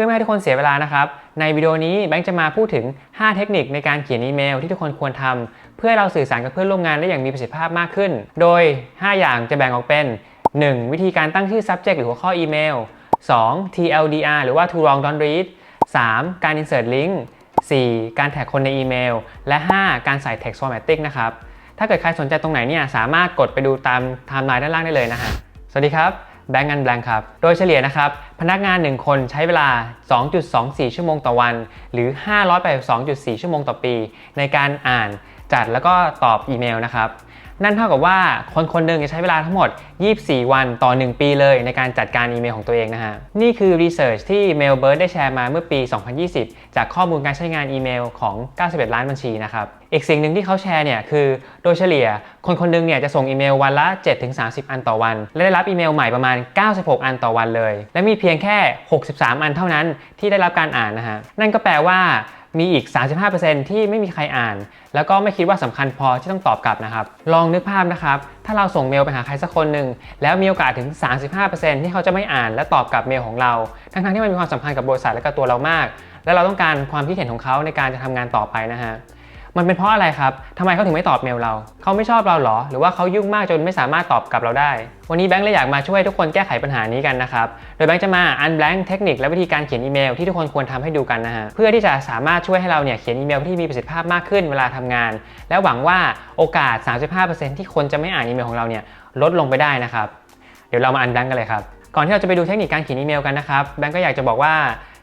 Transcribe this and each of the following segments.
พื่อไม่ให้ทุกคนเสียเวลานะครับ ในวิดีโอนี้แบงค์จะมาพูดถึง 5 เทคนิคในการเขียนอีเมลที่ทุกคนควรทำเพื่อเราสื่อสารกับเพื่อนร่วมงานได้อย่างมีประสิทธิภาพมากขึ้น โดย 5 อย่างจะแบ่งออกเป็น 1. วิธีการตั้งชื่อ subject หรือหัวข้ออีเมล 2. TLDR หรือว่า too long don't read 3. การ insert link 4. การแท็กคนในอีเมล และ 5. การใส่ text formatting นะครับถ้าเกิดใครสนใจตรงไหนเนี่ยสามารถกดไปดูตามไทม์ไลน์ด้านล่างได้เลยนะฮะสวัสดีครับ แบงก์กันแบงค์ครับ โดยเฉลี่ยนะครับ พนักงาน 1 คนใช้เวลา 2.24 ชั่วโมงต่อวัน หรือ 582.4 ชั่วโมงต่อปี ในการอ่านจัดแล้วก็ตอบอีเมลนะครับ นั่นเท่ากับว่าคนคนหนึ่งจะใช้เวลาทั้งหมด 24 วันต่อ 1 ปีเลยในการจัดการอีเมลของตัวเองนะฮะ นี่คือรีเสิร์ชที่ Mailbird ได้แชร์มาเมื่อปี 2020 จากข้อมูลการใช้งานอีเมลของ 91 ล้านบัญชีนะครับ อีกสิ่งหนึ่งที่เขาแชร์เนี่ยคือโดยเฉลี่ยคนคนหนึงเนี่ยจะส่งอีเมลวันละ 7-30 อันต่อวัน และได้รับอีเมลใหม่ประมาณ 96 อันต่อวันเลย และมีเพียงแค่ 63 อันเท่านั้นที่ได้รับการอ่านนะฮะนั่นก็แปลว่ามีอีก 35%ที่ไม่มีใครอ่าน แล้วก็ไม่คิดว่าสำคัญพอที่ต้องตอบกลับนะครับ ลองนึกภาพนะครับ ถ้าเราส่งเมลไปหาใครสักคนหนึ่ง แล้วมีโอกาสถึง 35%ที่เขาจะไม่อ่านและตอบกลับเมลของเรา ทั้งๆที่มันมีความสัมพันธ์กับบริษัทและกับตัวเรามาก และเราต้องการความคิดเห็นของเขาในการจะทำงานต่อไปนะฮะ มันเป็นเพราะอะไรครับทำไมเขาถึงไม่ตอบเมลเรา เขาไม่ชอบเราเหรอ หรือว่าเขายุ่งมากจนไม่สามารถตอบกลับเราได้ วันนี้แบงค์เลยอยากมาช่วยทุกคนแก้ไขปัญหานี้กันนะครับ โดยแบงค์จะมาอันแบงค์เทคนิคและวิธีการเขียนอีเมลที่ทุกคนควรทำให้ดูกันนะฮะ เพื่อที่จะสามารถช่วยให้เราเนี่ยเขียนอีเมลที่มีประสิทธิภาพมากขึ้นเวลาทำงาน และหวังว่าโอกาส 35%ที่คนจะไม่อ่านอีเมลของเราเนี่ยลดลงไปได้นะครับ เดี๋ยวเรามาอันแบงค์กันเลยครับ ก่อนที่เราจะไปดูเทคนิคการเขียนอีเมลกันนะครับ แบงค์ก็อยากจะบอกว่า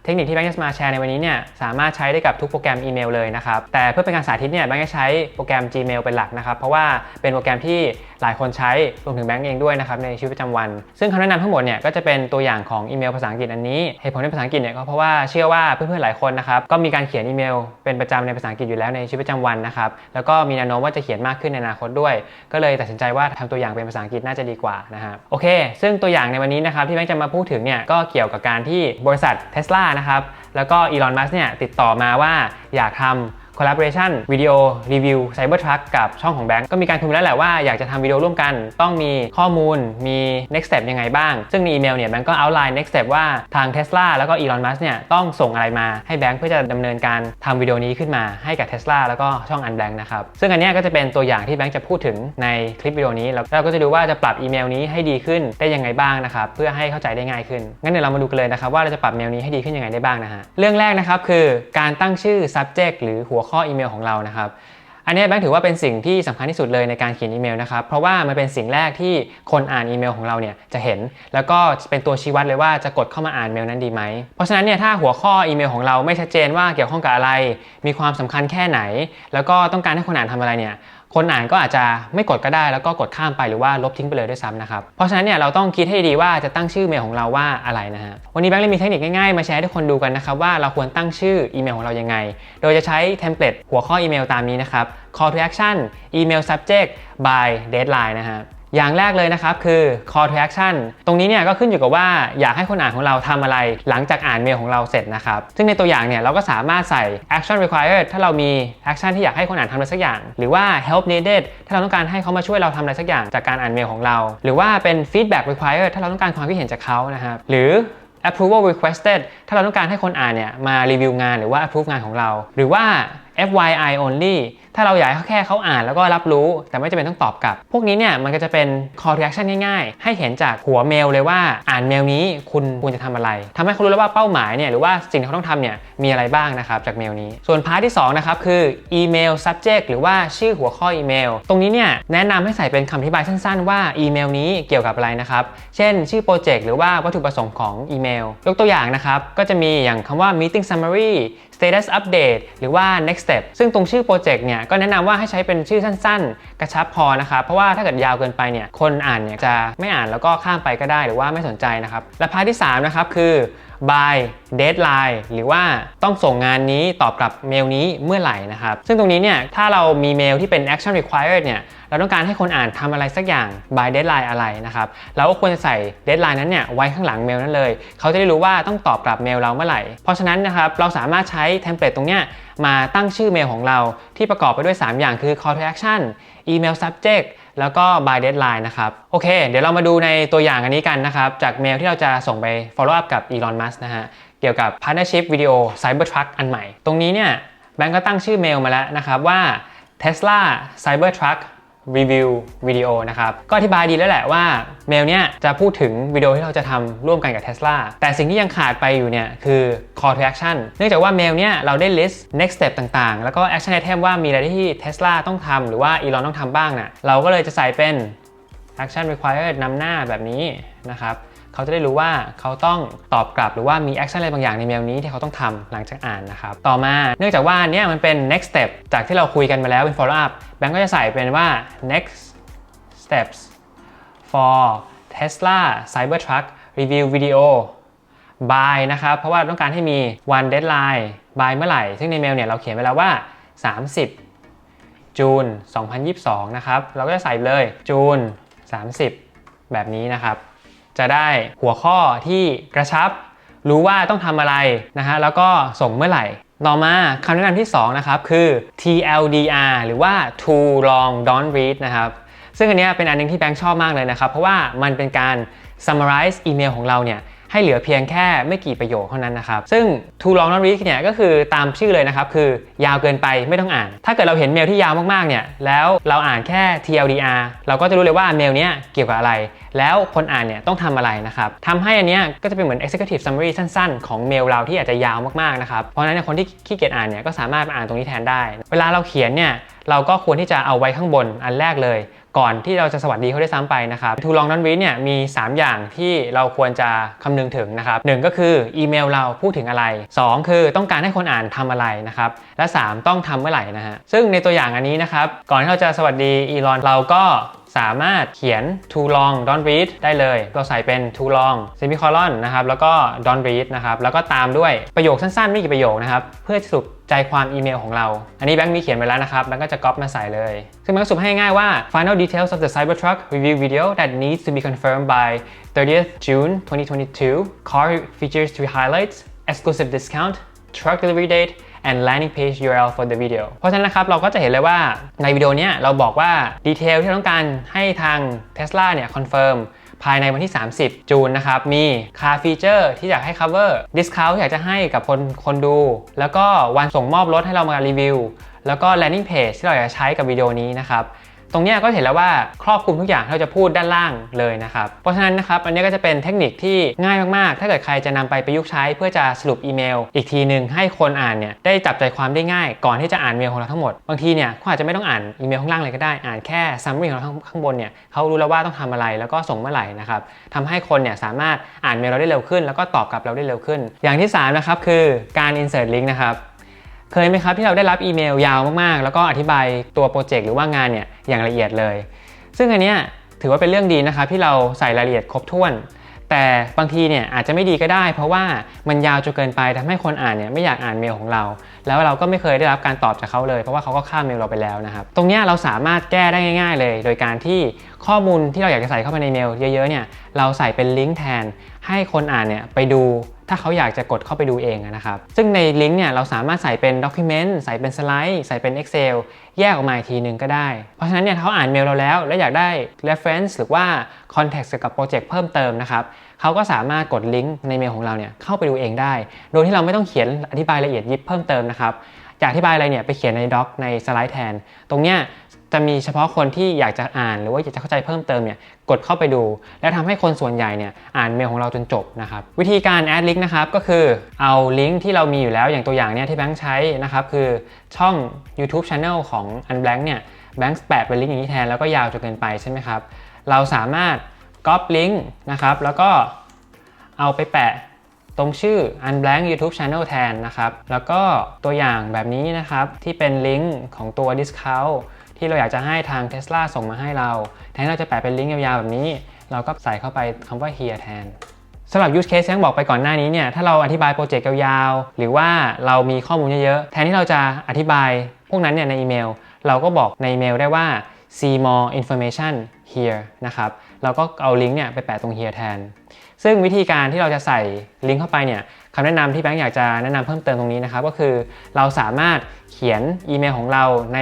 เทคนิคที่แบงค์จะมาแชร์ในวันนี้เนี่ยสามารถใช้ได้กับทุกโปรแกรมอีเมลเลยนะครับแต่เพื่อเป็นการสาธิตเนี่ยแบงค์จะใช้โปรแกรม Gmail เป็นหลักนะครับเพราะว่าเป็นโปรแกรมที่หลายคนใช้รวมถึงแบงค์เองด้วยนะครับในชีวิตประจำวัน ซึ่งคำแนะนำทั้งหมดเนี่ยก็จะเป็นตัวอย่างของอีเมลภาษาอังกฤษอันนี้เหตุผลในภาษาอังกฤษเนี่ยก็เพราะว่าเชื่อว่าเพื่อนๆหลายคนนะครับก็มีการเขียนอีเมล เป็นประจำในภาษาอังกฤษอยู่แล้วในชีวิตประจำวันนะครับแล้วก็มีแนวโน้มว่าจะเขียนมากขึ้นในอนาคตด้วย ก็เลยตัดสินใจว่าทำตัวอย่างเป็นภาษาอังกฤษน่าจะดีกว่านะครับโอเค ซึ่งตัวอย่างในวันนี้นะครับที่แบงค์จะมาพูดถึงเนี่ยก็เกี่ยวกับการที่บริษัทเทสลานะครับ แล้วก็อีลอนมัสเนี่ยติดต่อมาว่าอยากทำ collaboration วิดีโอรีวิว Cybertruck กับช่องของแบงก์ก็มีการคุยแล้วแหละว่าอยากจะทำวิดีโอร่วมกัน ต้องมีข้อมูลมี next step ยังไงบ้าง ซึ่งในอีเมลเนี่ยแบงก์ก็ outline next step ว่าทาง Tesla แล้วก็ Elon Musk เนี่ยต้องส่งอะไรมาให้แบงก์เพื่อจะดำเนินการทำวิดีโอนี้ขึ้นมาให้กับ Tesla แล้วก็ช่อง Unblank นะครับซึ่งอันนี้ก็จะเป็นตัวอย่างที่แบงก์จะพูดถึงในคลิปวิดีโอนี้แล้วเราก็จะดูว่าจะปรับอีเมลนี้ให้ดีขึ้นได้ยังไงบ้างนะครับเพื่อให้เข้าใจได้ง่ายขึ้นงั้นเดี๋ยวเรามาดูกันเลยนะครับว่าเราจะปรับเมลนี้ให้ดีขึ้นยังไงได้บ้างนะฮะเรื่องแรกนะครับคือการตั้งชื่อ subject หรือหัวข้ออีเมลของเรานะครับอันนี้แบงค์ถือว่าเป็นสิ่งที่สำคัญที่สุดเลยในการเขียนอีเมลนะครับ เพราะว่ามันเป็นสิ่งแรกที่คนอ่านอีเมลของเราเนี่ยจะเห็น แล้วก็เป็นตัวชี้วัดเลยว่าจะกดเข้ามาอ่านเมลนั้นดีไหม เพราะฉะนั้นเนี่ยถ้าหัวข้ออีเมลของเราไม่ชัดเจนว่าเกี่ยวข้องกับอะไร มีความสำคัญแค่ไหน แล้วก็ต้องการให้คนอ่านทำอะไรเนี่ยคนอ่านก็อาจจะไม่กดก็ได้แล้วก็กดข้ามไปหรือว่าลบทิ้งไปเลยด้วยซ้ำนะครับ เพราะฉะนั้นเนี่ยเราต้องคิดให้ดีว่าจะตั้งชื่อเมลของเราว่าอะไรนะฮะ วันนี้แบงค์เลยมีเทคนิคง่ายๆ มาแชร์ให้ทุกคนดูกันนะครับว่าเราควรตั้งชื่ออีเมลของเรายังไง โดยจะใช้เทมเพลตหัวข้ออีเมลตามนี้นะครับ call to action email subject by deadline นะฮะ อย่างแรกเลยนะครับคือ call to action ตรงนี้เนี่ยก็ขึ้นอยู่กับว่าอยากให้คนอ่านของเราทำอะไร หลังจากอ่านเมลของเราเสร็จนะครับ ซึ่งในตัวอย่างเนี่ยเราก็สามารถใส่ action required ถ้าเรามี action ที่อยากให้คนอ่านทำอะไรสักอย่าง หรือว่า help needed ถ้าเราต้องการให้เขามาช่วยเราทำอะไรสักอย่างจากการอ่านเมลของเรา หรือว่าเป็น feedback required ถ้าเราต้องการความคิดเห็นจากเขานะครับหรือ approval requested ถ้าเราต้องการให้คนอ่านเนี่ยมารีวิวงานหรือว่า approve งานของเรา หรือว่า FYI only ถ้าเราอยากแค่เขาอ่านแล้วก็รับรู้แต่ไม่จำเป็นต้องตอบกลับ พวกนี้เนี่ยมันก็จะเป็น call to action ง่ายๆ ให้เห็นจากหัวเมลเลยว่าอ่านเมลนี้คุณควรจะทำอะไรทำให้เขารู้แล้วว่าเป้าหมายเนี่ยหรือว่าสิ่งที่เขาต้องทำเนี่ยมีอะไรบ้างนะครับจากเมลนี้ ส่วนพาร์ทที่2นะครับคือ email subject หรือว่าชื่อหัวข้ออีเมล ตรงนี้เนี่ยแนะนำให้ใส่เป็นคำอธิบายสั้น ๆ ว่าอีเมลนี้เกี่ยวกับอะไรนะครับเช่น ชื่อโปรเจกต์หรือว่าวัตถุประสงค์ของอีเมลยกตัวอย่างนะครับก็จะมีอย่างคำว่า meeting summary status update หรือว่า next step ซึ่งตรงชื่อโปรเจกต์เนี่ยก็แนะนำว่าให้ใช้เป็นชื่อสั้นกระชับพอนะครับเพราะว่าถ้าเกิดยาวเกินไปเนี่ยคนอ่านเนี่ยจะไม่อ่านแล้วก็ข้ามไปก็ได้หรือว่าไม่สนใจนะครับและพาร์ทที่3นะครับคือ by deadline หรือว่าต้องส่งงานนี้ตอบกลับเมลนี้เมื่อไหร่นะครับ ซึ่งตรงนี้เนี่ยถ้าเรามีเมลที่เป็น action required เนี่ยเราต้องการให้คนอ่านทำอะไรสักอย่าง by deadline อะไรนะครับเราก็ควรจะใส่ deadline นั้นเนี่ยไว้ข้างหลังเมลนั้นเลย เขาจะได้รู้ว่าต้องตอบกลับเมลเราเมื่อไหร่ เพราะฉะนั้นนะครับเราสามารถใช้เทมเพลตตรงเนี้ยมาตั้งชื่อเมลของเราที่ประกอบไปด้วย 3 อย่างคือ call to action email subject แล้วก็ by deadline นะครับ โอเค เดี๋ยวเรามาดูในตัวอย่างอันนี้กันนะครับ จากเมลที่เราจะส่งไป follow up กับ Elon Musk นะฮะ เกี่ยวกับ Partnership Video Cybertruck อันใหม่ ตรงนี้เนี่ยแบงก์ก็ตั้งชื่อเมลมาแล้วนะครับว่า Tesla Cybertruck รีวิววิดีโอนะครับ ก็อธิบายดีแล้วแหละว่าเมลเนี้ยจะพูดถึงวิดีโอที่เราจะทำร่วมกันกับ Tesla แต่สิ่งที่ยังขาดไปอยู่เนี่ยคือ call to action เนื่องจากว่าเมลเนี้ยเราได้ list next step ต่างๆ แล้วก็ action item ว่ามีอะไรที่ Tesla ต้องทำหรือว่า Elon ต้องทำบ้างน่ะเราก็เลยจะใส่เป็น action required นำหน้าแบบนี้นะครับ เขาจะได้รู้ว่าเขาต้องตอบกลับหรือว่ามี action อะไรบางอย่างในเมลนี้ที่เขาต้องทำหลังจากอ่านนะครับ ต่อมาเนื่องจากว่าเนี่ยมันเป็น next step จากที่เราคุยกันมาแล้วเป็น follow up แบงก์ก็จะใส่เป็นว่า next steps for Tesla Cybertruck review video by นะครับ เพราะว่าต้องการให้มี one deadline by เมื่อไหร่ ซึ่งในเมลเนี่ยเราเขียนไว้แล้วว่า 30 จูน 2022 นะครับ เราก็จะใส่เลยจูน 30 แบบนี้นะครับ จะได้หัวข้อที่กระชับ รู้ว่าต้องทำอะไรนะฮะแล้วก็ส่งเมื่อไหร่ ต่อมาคำแนะนำที่ 2 นะครับ คือ TLDR หรือว่า too long don't read นะครับซึ่งอันนี้เป็นอันหนึงที่แบงค์ชอบมากเลยนะครับ เพราะว่ามันเป็นการ summarize อีเมลของเราเนี่ย ให้เหลือเพียงแค่ไม่กี่ประโยคเท่านั้นนะครับ ซึ่ง too long not read เนี่ยก็คือตามชื่อเลยนะครับ คือยาวเกินไปไม่ต้องอ่าน ถ้าเกิดเราเห็นเมลที่ยาวมากๆเนี่ยแล้วเราอ่านแค่ TLDR เราก็จะรู้เลยว่าเมลเนี้ยเกี่ยวกับอะไร แล้วคนอ่านเนี่ยต้องทำอะไรนะครับทำให้อันเนี้ยก็จะเป็นเหมือน executive summary สั้นๆ ของเมลเราที่อาจจะยาวมากๆนะครับเพราะฉะนั้นคนที่ขี้เกียจอ่านเนี่ยก็สามารถมาอ่านตรงนี้แทนได้ เวลาเราเขียนเนี่ยเราก็ควรที่จะเอาไว้ข้างบนอันแรกเลย ก่อนที่เราจะสวัสดีเขาได้ซ้ำไปนะครับ To Long Non Read เนี่ยมี 3 อย่างที่เราควรจะคำนึงถึงนะครับหนึ่งก็คืออีเมลเราพูดถึงอะไร 2 คือต้องการให้คนอ่านทำอะไรนะครับและ 3 ต้องทำเมื่อไหร่นะฮะซึ่งในตัวอย่างอันนี้นะครับก่อนที่เราจะสวัสดีอีลอนเราก็ สามารถเขียน too long don't read ได้เลย เราใส่เป็น too long semicolon นะครับ แล้วก็ don't read นะครับ แล้วก็ตามด้วยประโยคสั้นๆ ไม่กี่ประโยคนะครับ เพื่อสรุปใจความอีเมลของเรา อันนี้แบงค์มีเขียนไว้แล้วนะครับ แบงค์ก็จะก๊อปมาใส่เลย ซึ่งแบงค์สรุปให้ง่ายว่า final details of the Cybertruck review video that needs to be confirmed by 30th June 2022 car features three highlights exclusive discount truck delivery date and landing page URL for the video เพราะฉะนั้นนะครับเราก็จะเห็นเลยว่าในวิดีโอนี้เราบอกว่าดีเทลที่ต้องการให้ทาง Tesla เนี่ยคอนเฟิร์มภายในวันที่ 30 จูนนะครับ มี car feature ที่อยากให้ cover discount ที่อยากจะให้กับคนคนดู แล้วก็วันส่งมอบรถให้เรามารีวิว แล้วก็ landing page ที่เราอยากใช้กับวิดีโอนี้นะครับ ตรงนี้ก็เห็นแล้วว่าครอบคลุมทุกอย่างที่เราจะพูดด้านล่างเลยนะครับเพราะฉะนั้นนะครับอันนี้ก็จะเป็นเทคนิคที่ง่ายมากๆ ถ้าเกิดใครจะนำไปประยุกต์ใช้เพื่อจะสรุปอีเมล อีกทีหนึ่งให้คนอ่านเนี่ยได้จับใจความได้ง่าย ก่อนที่จะอ่านเมลของเราทั้งหมดบางทีเนี่ยเขาอาจจะไม่ต้องอ่านอีเมลข้างล่างเลยก็ได้อ่านแค่ summary ของเราข้างบนเนี่ยเขารู้แล้วว่าต้องทำอะไรแล้วก็ส่งเมื่อไหร่นะครับทำให้คนเนี่ยสามารถอ่านเมลเราได้เร็วขึ้น แล้วก็ตอบกลับเราได้เร็วขึ้น อย่างที่สามนะครับคือการ insert link นะครับ เคยไหมครับที่เราได้รับอีเมลยาวมากๆ แล้วก็อธิบายตัวโปรเจกต์หรือว่างานเนี่ยอย่างละเอียดเลย ซึ่งอันเนี้ยถือว่าเป็นเรื่องดีนะครับที่เราใส่รายละเอียดครบถ้วน แต่บางทีเนี่ยอาจจะไม่ดีก็ได้ เพราะว่ามันยาวจนเกินไปทำให้คนอ่านเนี่ยไม่อยากอ่านเมลของเรา แล้วเราก็ไม่เคยได้รับการตอบจากเขาเลย เพราะว่าเขาก็ข้ามเมลเราไปแล้วนะครับ ตรงนี้เราสามารถแก้ได้ง่าย ๆ เลย โดยการที่ข้อมูลที่เราอยากจะใส่เข้าไปในเมลเยอะๆเนี่ยเราใส่เป็นลิงก์แทน ให้คนอ่านเนี่ยไปดู ถ้าเขาอยากจะกดเข้าไปดูเองนะครับ ซึ่งในลิงก์เนี่ยเราสามารถใส่เป็นด็อกิเมนต์ใส่เป็นสไลด์ใส่เป็น Excel แยกออกมาอีกทีหนึ่งก็ได้ เพราะฉะนั้นเนี่ยเขาอ่านเมลเราแล้ว และอยากได้ reference หรือว่า context เกี่ยวกับโปรเจกต์เพิ่มเติมนะครับเขาก็สามารถกดลิงก์ในเมลของเราเนี่ยเข้าไปดูเองได้ โดยที่เราไม่ต้องเขียนอธิบายละเอียดยิบเพิ่มเติมนะครับอยากอธิบายอะไรเนี่ยไปเขียนในด็อกในสไลด์แทน ตรงเนี้ย จะมีเฉพาะคนที่อยากจะอ่านหรือว่าอยากจะเข้าใจเพิ่มเติมเนี่ยกดเข้าไปดู แล้วทำให้คนส่วนใหญ่เนี่ยอ่านเมลของเราจนจบนะครับวิธีการแอดลิงก์นะครับก็คือเอาลิงก์ที่เรามีอยู่แล้วอย่างตัวอย่างเนี่ยที่แบงค์ใช้นะครับคือช่อง YouTube Channel ของ Unblank เนี่ยแบงค์แปะเป็นลิงก์อย่างนี้แทนแล้วก็ยาวจนเกินไปใช่ไหมครับเราสามารถก๊อปลิงก์นะครับแล้วก็เอาไปแปะตรงชื่อ Unblank YouTube Channel แทนนะครับ แล้วก็ตัวอย่างแบบนี้นะครับ ที่เป็นลิงก์ของตัว Discount ที่เราอยากจะให้ทาง Tesla ส่งมาให้เราแทนที่เราจะแปะเป็นลิงก์ยาวๆแบบนี้ เราก็ใส่เข้าไปคำว่า here แทนสำหรับ use case ที่ต้องบอกไปก่อนหน้านี้เนี่ยถ้าเราอธิบายโปรเจกต์ยาวๆ หรือว่าเรามีข้อมูลเยอะๆ แทนที่เราจะอธิบายพวกนั้นเนี่ยในอีเมล เราก็บอกในอีเมลได้ว่า see more information here นะครับเราก็เอาลิงก์เนี่ยไปแปะตรง here แทน ซึ่งวิธีการที่เราจะใส่ลิงก์เข้าไปเนี่ยคำแนะนำที่แบงค์อยากจะแนะนำเพิ่มเติมตรงนี้นะครับก็คือเราสามารถเขียนอีเมลของเราใน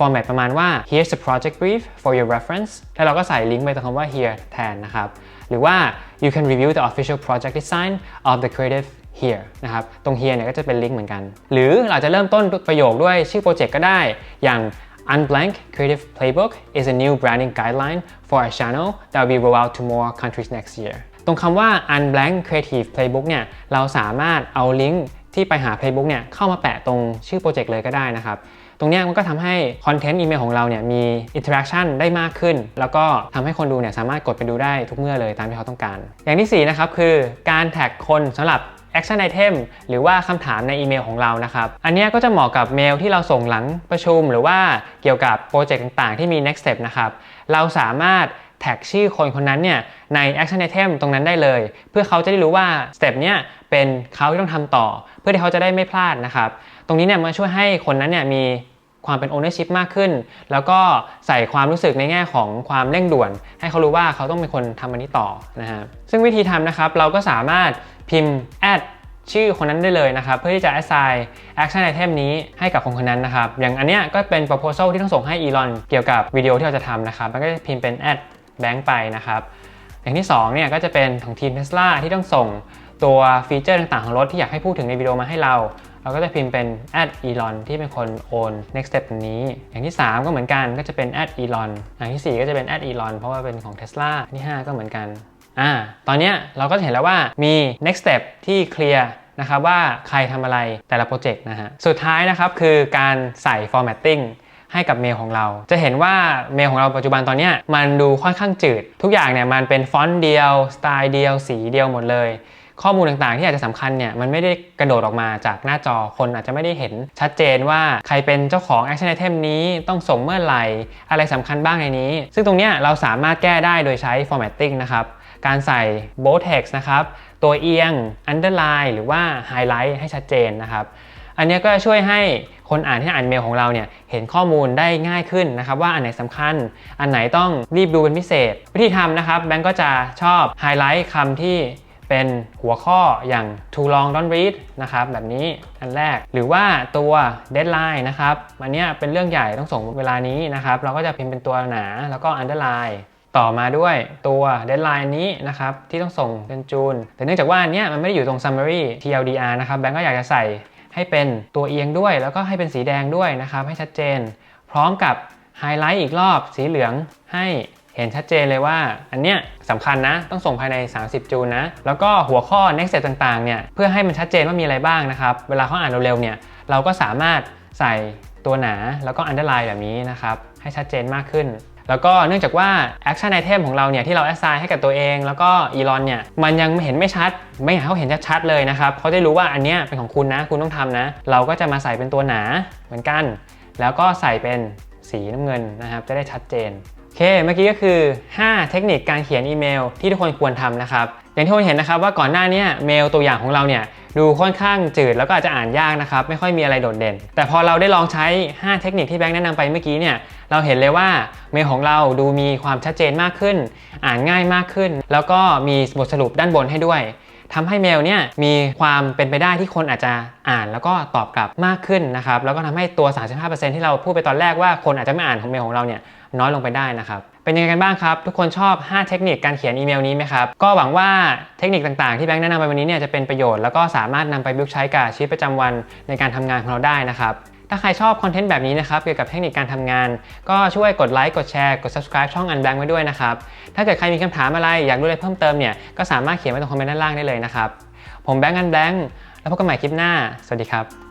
ฟอร์แมตประมาณว่า here's the project brief for your reference แล้วเราก็ใส่ลิงก์ไปตรงคำว่า here แทนนะครับ หรือว่า you can review the official project design of the creative here นะครับ ตรง here เนี่ยก็จะเป็นลิงก์เหมือนกัน หรือเราจะเริ่มต้นประโยคด้วยชื่อโปรเจกต์ก็ได้ อย่าง Unblank Creative Playbook is a new branding guideline for our channel that will be rolled out to more countries next year ตรงคำว่า Unblank Creative Playbook เนี่ย เราสามารถเอาลิงก์ที่ไปหา Playbook เนี่ยเข้ามาแปะตรงชื่อโปรเจกต์เลยก็ได้นะครับ ตรงนี้มันก็ทำให้คอนเทนต์อีเมลของเราเนี่ยมีอินเทอร์แอคชั่นได้มากขึ้น แล้วก็ทำให้คนดูเนี่ยสามารถกดไปดูได้ทุกเมื่อเลยตามที่เขาต้องการ อย่างที่4นะครับคือการแท็กคนสำหรับ Action Item หรือว่าคำถามในอีเมลของเรานะครับ อันนี้ก็จะเหมาะกับเมลที่เราส่งหลังประชุม หรือว่าเกี่ยวกับโปรเจกต์ต่างๆ ที่มี next step นะครับ เราสามารถแท็กชื่อคนคนนั้นเนี่ยใน action item ตรงนั้นได้เลย เพื่อเขาจะได้รู้ว่าสเต็ปเนี้ยเป็นเขาที่ต้องทำต่อ เพื่อที่เขาจะได้ไม่พลาดนะครับ ตรงนี้เนี่ยมันช่วยให้คนนั้นเนี่ยมี ความเป็น ownership มากขึ้น แล้วก็ใส่ความรู้สึกในแง่ของความเร่งด่วน ให้เขารู้ว่าเขาต้องเป็นคนทำอันนี้ต่อนะฮะซึ่งวิธีทำนะครับเราก็สามารถพิมพ์ add ชื่อคนนั้นได้เลยนะครับ เพื่อที่จะ assign action item นี้ให้กับคนคนนั้นนะครับ อย่างอันเนี้ยก็เป็น proposal ที่ต้องส่งให้ Elon เกี่ยวกับวิดีโอที่เราจะทำนะครับ มันก็จะพิมพ์เป็น add bank ไปนะครับ อย่างที่2เนี่ยก็จะเป็นของทีม Tesla ที่ต้องส่งตัวฟีเจอร์ต่างๆของรถที่อยากให้พูดถึงในวิดีโอมาให้เรา เราก็จะพิมพ์เป็น add Elon ที่เป็นคนโอน next step นี้ อย่างที่ 3 ก็เหมือนกันก็จะเป็น add Elon อย่างที่ 4 ก็จะเป็น add Elon เพราะว่าเป็นของ Tesla อันที่ 5 ก็เหมือนกันอ่าตอนนี้เราก็จะเห็นแล้วว่ามี next step ที่เคลียร์นะครับว่าใครทำอะไรแต่ละโปรเจกต์นะฮะสุดท้ายนะครับคือการใส่ formatting ให้กับเมลของเรา จะเห็นว่าเมลของเราปัจจุบันตอนนี้มันดูค่อนข้างจืด ทุกอย่างเนี่ยมันเป็นฟอนต์เดียว สไตล์เดียว สีเดียวหมดเลย ข้อมูลต่างๆ ที่อาจจะสำคัญเนี่ยมันไม่ได้กระโดดออกมาจากหน้าจอคนอาจจะไม่ได้เห็นชัดเจนว่าใครเป็นเจ้าของ action item นี้ต้องส่งเมื่อไหร่ อะไรสำคัญบ้างในนี้ ซึ่งตรงเนี้ยเราสามารถแก้ได้โดยใช้ formatting นะครับ การใส่ bold text นะครับ ตัวเอียง underline หรือว่า highlight ให้ชัดเจนนะครับ อันนี้ก็จะช่วยให้คนอ่านที่อ่านเมลของเราเนี่ยเห็นข้อมูลได้ง่ายขึ้นนะครับ ว่าอันไหนสำคัญ อันไหนต้องรีบดูเป็นพิเศษ วิธีทำนะครับแบงก์ก็จะชอบไฮไลท์คำที่ เป็นหัวข้ออย่าง too long don't read นะครับแบบนี้อันแรก หรือว่าตัว deadline นะครับอันเนี้ยเป็นเรื่องใหญ่ต้องส่งเวลานี้นะครับ เราก็จะพิมพ์เป็นตัวหนาแล้วก็ underline ต่อมาด้วยตัว deadline นี้นะครับที่ต้องส่งเป็นจูน แต่เนื่องจากว่าอันเนี้ยมันไม่ได้อยู่ตรง summary TLDR นะครับแบงก์ก็อยากจะใส่ให้เป็นตัวเอียงด้วย แล้วก็ให้เป็นสีแดงด้วยนะครับให้ชัดเจน พร้อมกับไฮไลท์อีกรอบสีเหลืองให้ เห็นชัดเจนเลยว่าอันเนี้ยสำคัญนะ ต้องส่งภายใน 30 จูนนะ แล้วก็หัวข้อ next step ต่างๆ เนี่ยเพื่อให้มันชัดเจนว่ามีอะไรบ้างนะครับ เวลาเขาอ่านเร็วๆ เนี่ยเราก็สามารถใส่ตัวหนาแล้วก็ underline แบบนี้นะครับ ให้ชัดเจนมากขึ้น แล้วก็เนื่องจากว่า action item ของเราเนี่ยที่เรา assign ให้กับตัวเอง แล้วก็ Elon เนี่ยมันยังเห็นไม่ชัด ไม่อยากให้เขาเห็นชัดๆเลยนะครับเขาได้รู้ว่าอันเนี้ยเป็นของคุณนะคุณต้องทำนะ เราก็จะมาใส่เป็นตัวหนาเหมือนกัน แล้วก็ใส่เป็นสีน้ำเงินนะครับจะได้ชัดเจน โอเค เมื่อกี้ก็คือ 5 เทคนิคการเขียนอีเมล ที่ทุกคนควรทำนะครับ อย่างที่ทุกคนเห็นนะครับว่าก่อนหน้านี้เมลตัวอย่างของเราเนี่ยดูค่อนข้างจืดแล้วก็อาจจะอ่านยากนะครับ ไม่ค่อยมีอะไรโดดเด่น แต่พอเราได้ลองใช้ 5 เทคนิคที่แบงค์แนะนำไปเมื่อกี้เนี่ยเราเห็นเลยว่าเมลของเราดูมีความชัดเจนมากขึ้น อ่านง่ายมากขึ้น แล้วก็มีบทสรุปด้านบนให้ด้วยทำให้เมลเนี่ยมีความเป็นไปได้ที่คนอาจจะอ่านแล้วก็ตอบกลับมากขึ้นนะครับแล้วก็ทำให้ตัว 35%ที่เราพูดไปตอนแรกว่าคนอาจจะไม่อ่านของเมลของเราเนี่ย น้อยลงไปได้นะครับเป็นยังไงกันบ้างครับ ทุกคนชอบ 5 เทคนิคการเขียนอีเมลนี้ไหมครับ ก็หวังว่าเทคนิคต่างๆ ที่แบงค์แนะนำไปวันนี้เนี่ยจะเป็นประโยชน์แล้วก็สามารถนำไปบิวใช้กับชีวิตประจำวันในการทำงานของเราได้นะครับถ้าใครชอบคอนเทนต์แบบนี้นะครับเกี่ยวกับเทคนิคการทำงาน ก็ช่วยกดไลค์กดแชร์กด subscribe ช่องอันแบงค์ไว้ด้วยนะครับถ้าเกิดใครมีคำถามอะไรอยากรู้อะไรเพิ่มเติมเนี่ยก็สามารถเขียนไว้ตรงคอมเมนต์ด้านล่างได้เลยนะครับผมแบงค์อันแบงค์แล้วพบกันใหม่คลิปหน้าสวัสดีครับ